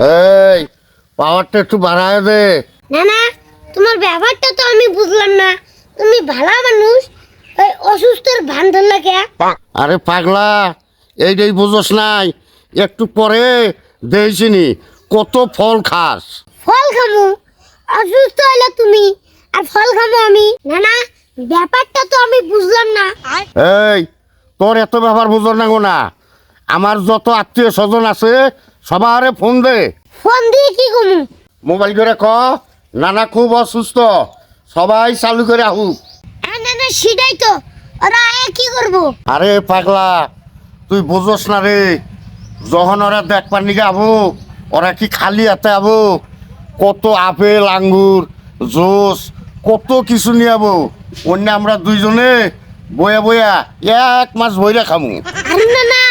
এই পাওয়ারটা একটু বাড়ায় দে। না না তোমার ব্যাপারটা তো আমি বুঝলাম না। তুমি ভালো মানুষ ওই অসুস্থর ভান ধরলা কে আরে পাগলা এইটাই বুঝোস নাই। একটু পরে দেখছিনি কত ফল খাস। ফল খামু অসুস্থ হলে তুমি আর ফল খামু আমি? না না ব্যাপারটা তো আমি বুঝলাম না। এই তোর এত ব্যাপার বুঝো না গো না আমার যত আত্মীয় স্বজন আছে সবারে ফোন দে। ফোন দিয়ে কি কমু? মোবাইল করে ক নানা খুব অসুস্থ সবাই চালু করে হ্যাঁ না না সেটাই তো। ওরা আয়া কি করব? আরে পাগলা তুই বুঝোস না রে। যখন ওরা দেখবার নিকে আবো ওরা কি খালি হাতে আবো কত আপেল আঙ্গুর জুস কত কিছু নিয়ে আবো। অন্য আমরা দুইজনে বয়া বয়া এক মাস বইরা খামু। না না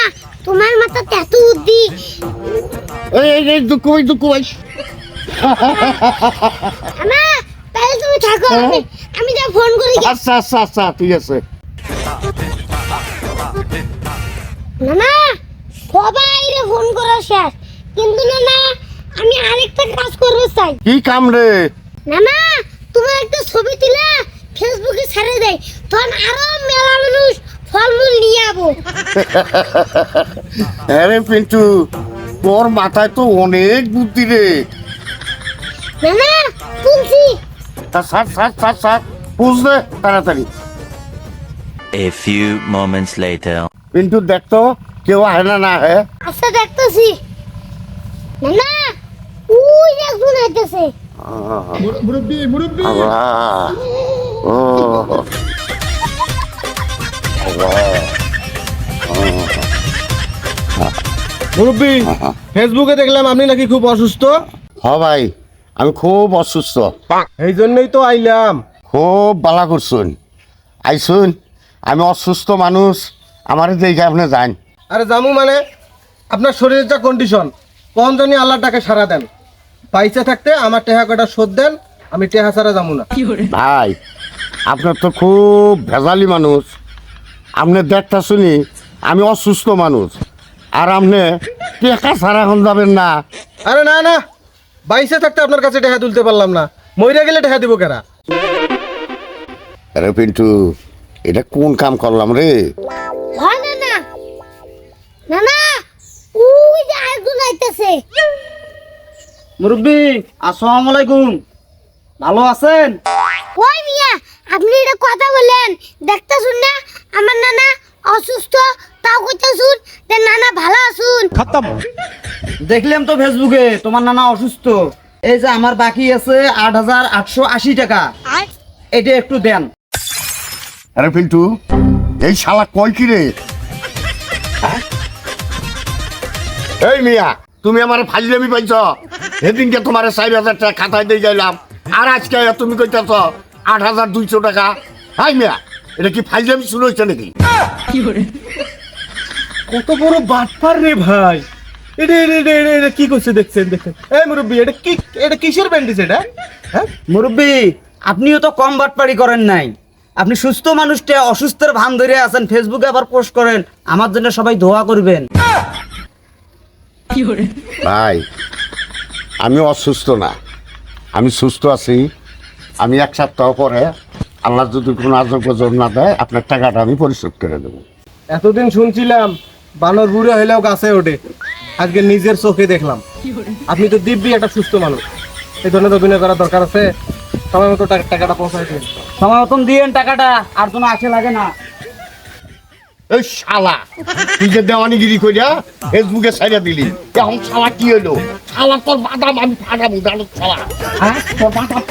তোমার মাথা এত বুদ্ধি এই এই এই দুঃখ ভাই দুঃখ ভাই। না তাহলে তুমি থাকো আমি আমি যা ফোন করি আচ্ছা আচ্ছা আচ্ছা ঠিক আছে। না না সবাই রে ফোন করা শেষ। কিন্তু না না আমি আরেকটা কাজ করতে চাই। কি কাম রে? না না তোমার একটা ছবি তুলে ফেসবুকে ছেড়ে দেয় তখন আরও মেলা মানুষ ফলমূল নিয়ে যাব আরে পিন্টু তোর মাথায় তো অনেক বুদ্ধি রে। না না তুলছি। তা তাড়াতাড়ি। Later. পিন্টু দেখতো কেউ আহে না না আচ্ছা দেখতেছি। না না ওই একজন আইতেছে। মুরব্বী মুরব্বী। ও। মুরব্বী ফেসবুকে দেখলাম আপনি নাকি খুব অসুস্থ। হ ভাই আমি খুব অসুস্থ। এই জন্যই তো আইলাম। খুব বালা করছুন। আইসুন আমি অসুস্থ মানুষ আমার দেখে আপনি যান। আরে জামু মানে আপনার শরীরের যা কন্ডিশন কোন জানি আল্লাহ টাকা সারা দেন। পাইসা থাকতে আমার টেহা কটা শোধ দেন আমি টেহা ছাড়া যাব না। ভাই আপনার তো খুব ভেজালি মানুষ। আপনি দেখতা শুনি আমি অসুস্থ মানুষ। আর আপনি টেকা ছাড়া এখন যাবেন না। আরে না না। বাইসে থাকতে আপনার কাছে টেহা তুলতে পারলাম না। মইরা গেলে টেহা দিব কেরা? আরে পিন্টু এটা কোন কাম করলাম রে? হয় না না। না না ওই যে একজন আইতেছে। মুরব্বী আসসালামু আলাইকুম। ভালো আছেন? ওই মিয়া আপনি এটা কথা বলেন। দেখতে শুন না আমার নানা অসুস্থ তাও কইতে শুন যে নানা ভালো আছুন। দেখলাম তো ফেসবুকে তোমার নানা অসুস্থ। এই যে আমার বাকি আছে আট হাজার আটশো আশি টাকা। এটা একটু দেন। আরে পিন্টু এই শালা কয় কি রে? এই মিয়া তুমি আমার ফাজলামি পাইছ? সেদিনকে তোমার চার হাজার টাকা খাতায় দিয়ে গেলাম আর আজকে তুমি কইতেছ আট হাজার দুইশো টাকা। হাই মিয়া এটা কি ফাজলামি শুরু হয়েছে নাকি? কত বড় বাটপার রে ভাই। এটা এটা এটা এটা- এটা কি করছে দেখছেন দেখছেন? এই মুরব্বী এটা কি এটা কিসের ব্যান্ডেজ এটা? হ্যাঁ? মুরব্বী আপনিও তো কম বাটপাড়ি করেন নাই। আপনি সুস্থ মানুষটা অসুস্থের ভান ধরে আছেন ফেসবুকে আবার পোস্ট করেন আমার জন্য সবাই দোয়া করবেন। ভাই আমি অসুস্থ না। আমি সুস্থ আছি। আমি এক সপ্তাহ পরে আল্লাহ যদি কোনো আজব গজব না দেয় আপনার টাকাটা আমি পরিশোধ করে দেবো। এতদিন শুনছিলাম বানর বুড়ো হইলেও গাছে ওঠে। আজকে নিজের চোখে দেখলাম। আপনি তো দিব্যি একটা সুস্থ মানুষ। এই ধরনের অভিনয় করার দরকার আছে। সময় মতো টাকাটা পৌঁছায় দিন। সময় মতন দিয়েন টাকাটা আর কোনো আসে লাগে না। এই শালা তুই যে দেওয়ানিগিরি করিয়া ফেসবুকে ছাইড়া দিলি এখন শালা কি হলো শালা তোর বাদাম আমি ফাটাবো জানো শালা। হ্যাঁ? তোর বাদাম?